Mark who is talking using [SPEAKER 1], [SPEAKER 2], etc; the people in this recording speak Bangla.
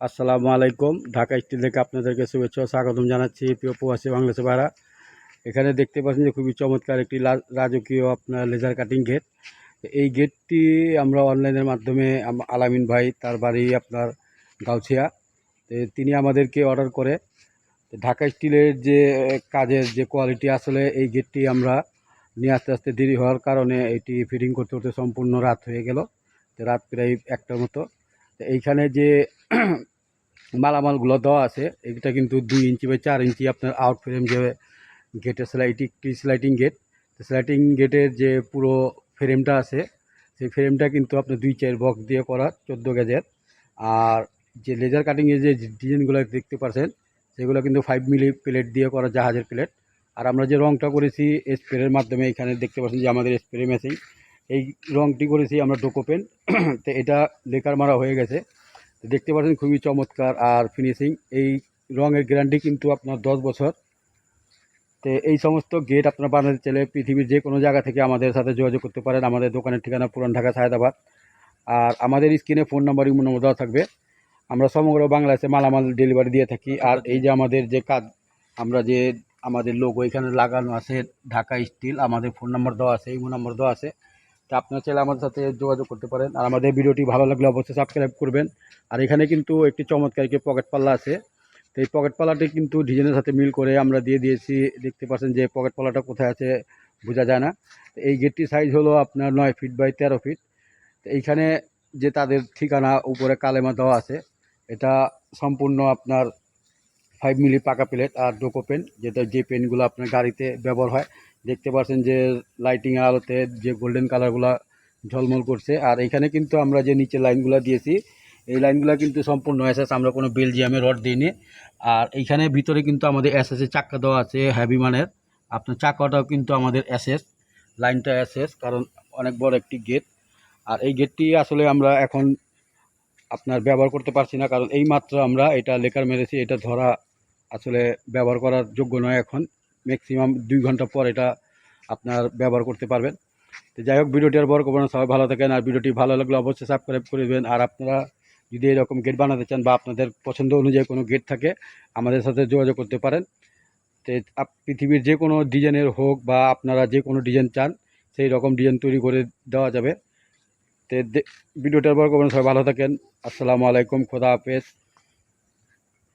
[SPEAKER 1] আসসালামু আলাইকুম। ঢাকা স্টিল থেকে আপনাদেরকে শুভেচ্ছা স্বাগতম জানাচ্ছি প্রিয় প্রবাসী বাংলাদেশে ভাড়া এখানে দেখতে পাচ্ছেন যে খুবই চমৎকার একটি রাজকীয় আপনার লেজার কাটিং গেট এই গেটটি আমরা অনলাইনের মাধ্যমে আলামিন ভাই, তার বাড়ি আপনার গাউছিয়া। তো তিনি আমাদেরকে অর্ডার করে। ঢাকা স্টিলের যে কাজের যে কোয়ালিটি আসলে এই গেটটি আমরা নিয়ে আস্তে আস্তে দেরি হওয়ার কারণে এটি ফিটিং করতে করতে সম্পূর্ণ রাত হয়ে গেল। রাত প্রায় একটার মতো। এইখানে যে মালামালগুলো দেওয়া আছে এটা কিন্তু দুই ইঞ্চি বা চার ইঞ্চি আপনার আউট ফ্রেম যে গেটের স্লাইটিং স্লাইটিং গেট স্লাইটিং গেটের যে পুরো ফ্রেমটা আছে, সেই ফ্রেমটা কিন্তু আপনার দুই চার বক্স দিয়ে করা, চোদ্দ গেজের আর যে লেজার কাটিংয়ের যে ডিজাইনগুলো দেখতে পাচ্ছেন সেগুলো কিন্তু ফাইভ মিলি প্লেট দিয়ে করা জাহাজের প্লেট আর আমরা যে রংটা করেছি স্প্রের মাধ্যমে এখানে দেখতে পাচ্ছেন যে আমাদের স্প্রে মেশিন এই রংটি করেছি আমরা ডোকোপেন। তো এটা লেকার মারা হয়ে গেছে। দেখতে পাচ্ছেন খুবই চমৎকার আর ফিনিশিং এই রঙের গ্যারান্টি কিন্তু আপনার দশ বছর। তো এই সমস্ত গেট আপনার বানাতে চাইলে পৃথিবীর যে কোনো জায়গা থেকে আমাদের সাথে যোগাযোগ করতে পারেন। আমাদের দোকানের ঠিকানা পুরান ঢাকা, সায়দাবাদ। আর আমাদের স্ক্রিনে ফোন নাম্বার ইমো নম্বর দেওয়া থাকবে। আমরা সমগ্র বাংলাদেশে মালামাল ডেলিভারি দিয়ে থাকি। আর এই যে আমাদের যে কাজ, আমরা যে আমাদের লোক ওইখানে লাগানো আছে, ঢাকা স্টিল আমাদের ফোন নাম্বার দেওয়া আছে ইমো নাম্বার দেওয়া আছে। তা আপনারা চাইলে আমাদের সাথে যোগাযোগ করতে পারেন। আর আমাদের ভিডিওটি ভালো লাগলে অবশ্যই সাবস্ক্রাইব করবেন। আর এখানে কিন্তু একটি চমৎকার একটি পকেট পাল্লা আছে। তো এই পকেট পাল্লাটি কিন্তু ডিজাইনের সাথে মিল করে আমরা দিয়ে দিয়েছি। দেখতে পাচ্ছেন যে পকেট পাল্লাটা কোথায় আছে, বোঝা যায় না। এই গেটটি সাইজ হলো আপনার নয় ফিট বাই তেরো ফিট তো এইখানে যে তাদের ঠিকানা, উপরে কালেমা দেওয়া আছে, এটা সম্পূর্ণ আপনার ফাইভ মিলি পাকা প্লেট আর ডোকো পেন যেটা যে পেনগুলো আপনার গাড়িতে ব্যবহার হয়। দেখতে পাচ্ছেন যে লাইটিংয়ের আলোতে যে গোল্ডেন কালারগুলো ঝলমল করছে। আর এখানে কিন্তু আমরা যে নিচে লাইনগুলো দিয়েছি, এই লাইনগুলো কিন্তু সম্পূর্ণ এসএস আমরা কোনো বেলজিয়ামের রড দিইনি। আর এইখানে ভিতরে কিন্তু আমাদের এসএসের চাক্কা দেওয়া আছে হ্যাভি মানের আপনার চাকাটাও কিন্তু আমাদের এসএস লাইনটা এসএস কারণ অনেক বড় একটি গেট আর এই গেটটি আসলে আমরা এখন আপনার ব্যবহার করতে পারছি না, কারণ এই মাত্র আমরা এটা লেকার মেরেছি, এটা ধরা আসলে ব্যবহার করার যোগ্য নয় এখন। ম্যাক্সিমাম দুই ঘণ্টা পর এটা আপনার ব্যবহার করতে পারবেন। তো যাই হোক, ভিডিওটি আর বড় করবেন সবাই ভালো থাকেন। আর ভিডিওটি ভালো লাগলে অবশ্যই সাবস্ক্রাইব করে দেবেন। আর আপনারা যদি এরকম গেট বানাতে চান বা আপনাদের পছন্দ অনুযায়ী কোনো গেট থাকে, আমাদের সাথে যোগাযোগ করতে পারেন। তো পৃথিবীর যে কোনো ডিজাইনের হোক বা আপনারা যে কোনো ডিজাইন চান, সেই রকম ডিজাইন তৈরি করে দেওয়া যাবে। তো ভিডিওটার করবেন সবাই ভালো থাকেন। আসসালামু আলাইকুম, খোদা হাফেজ।